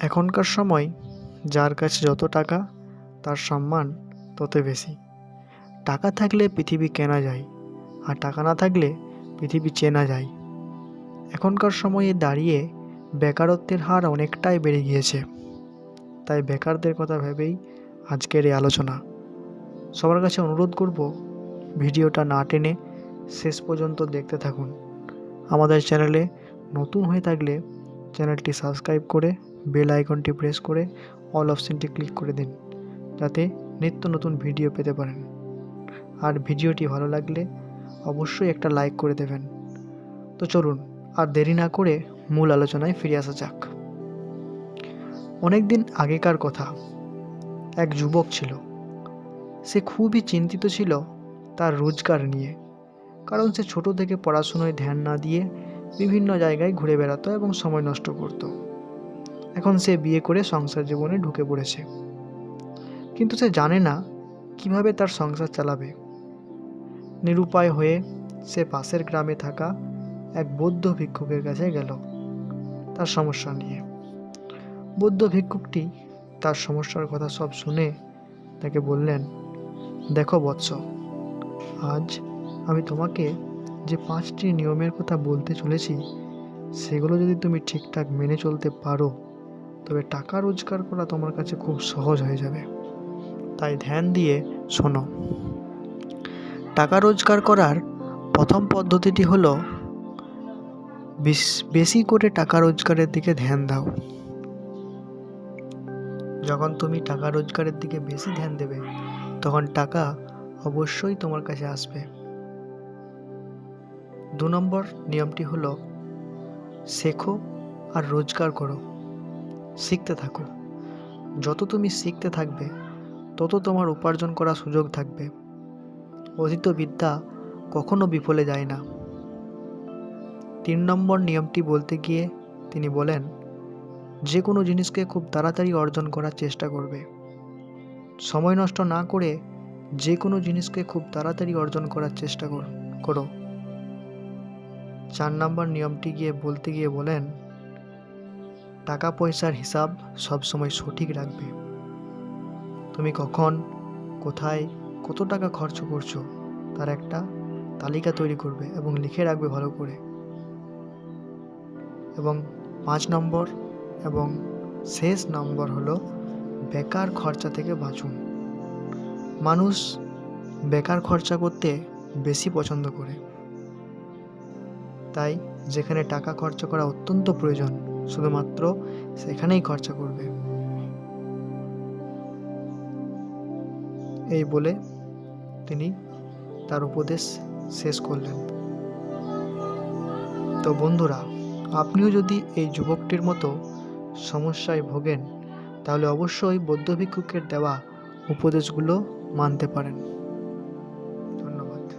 এখনকার সময় যার কাছে যত টাকা, তার সম্মান তত বেশি। টাকা থাকলে পৃথিবী কেনা যায়, আর টাকা না থাকলে পৃথিবী চেনা যায়। এখনকার সময়ে দাঁড়িয়ে বেকারত্বের হার অনেকটাই বেড়ে গিয়েছে। তাই বেকারদের কথা ভেবেই আজকের এই আলোচনা। সবার কাছে অনুরোধ করব, ভিডিওটা না টেনে শেষ পর্যন্ত দেখতে থাকুন। আমাদের চ্যানেলে নতুন হয়ে থাকলে চ্যানেলটি সাবস্ক্রাইব করে বেল আইকনটি প্রেস করে অল অপশনটি ক্লিক করে দিন, যাতে নিত্য নতুন ভিডিও পেতে পারেন। আর ভিডিওটি ভালো লাগলে অবশ্যই একটা লাইক করে দেবেন। তো চলুন, আর দেরি না করে মূল আলোচনায় ফিরে আসা যাক। অনেক দিন আগেকার কথা, এক যুবক ছিল। সে খুবই চিন্তিত ছিল তার রোজগার নিয়ে, কারণ সে ছোট থেকে পড়াশুনোয় ধ্যান না দিয়ে বিভিন্ন জায়গায় ঘুরে বেড়াতো এবং সময় নষ্ট করত। এখন সে বিয়ে করে সংসার জীবনে ঢুকে পড়েছে। কিন্তু সে জানে না কীভাবে তার সংসার চালাবে। নিরুপায় হয়ে সে পাশের গ্রামে থাকা এক বৌদ্ধ ভিক্ষুকের কাছে গেল তার সমস্যা নিয়ে। বৌদ্ধ ভিক্ষুকটি তার সমস্যার কথা সব শুনে তাকে বললেন, দেখো বৎস, আজ আমি তোমাকে যে পাঁচটি নিয়মের কথা বলতে চলেছি, সেগুলো যদি তুমি ঠিকঠাক মেনে চলতে পারো তবে টাকা রোজগার করা তোমার কাছে খুব সহজ হয়ে যাবে। তাই ধ্যান দিয়ে শোনো। টাকা রোজগার করার প্রথম পদ্ধতিটি হলো, বেশ- করে টাকা রোজগারের দিকে ধ্যান দাও। যখন তুমি টাকা রোজগারের দিকে বেশি ধ্যান দেবে, তখন টাকা অবশ্যই তোমার কাছে আসবে। দু নম্বর নিয়মটি হলো, শেখো আর রোজগার করো। শিখতে থাকো। যত তুমি শিখতে থাকবে, তত তোমার উপার্জন করার সুযোগ থাকবে। অধীত বিদ্যা কখনো বিফলে যায় না। তিন নম্বর নিয়মটি বলতে গিয়ে তিনি বলেন যে কোনো জিনিসকে খুব তাড়াতাড়ি অর্জন করার চেষ্টা করবে। সময় নষ্ট না করে যে কোনো জিনিসকে খুব তাড়াতাড়ি অর্জন করার চেষ্টা করো। চার নম্বর নিয়মটি গিয়ে বলতে গিয়ে বলেন টাকা পয়সার হিসাব সবসময় সঠিক রাখবে। তুমি কখন, কোথায় কত টাকা খরচ করছ তার একটা তালিকা তৈরি করবে এবং লিখে রাখবে ভালো করে। এবং পাঁচ নম্বর এবং শেষ নম্বর হলো বেকার খরচা থেকে বাঁচুন। মানুষ বেকার খরচা করতে বেশি পছন্দ করে। তাই যেখানে টাকা খরচা করা অত্যন্ত প্রয়োজন শুধুমাত্র সেখানেই খরচা করবে। এই বলে তিনি তার উপদেশ শেষ করলেন। তো বন্ধুরা, আপনিও যদি এই যুবকটির মতো সমস্যায় ভোগেন, তাহলে অবশ্যই বৌদ্ধ ভিক্ষুকের দেওয়া উপদেশগুলো মানতে পারেন।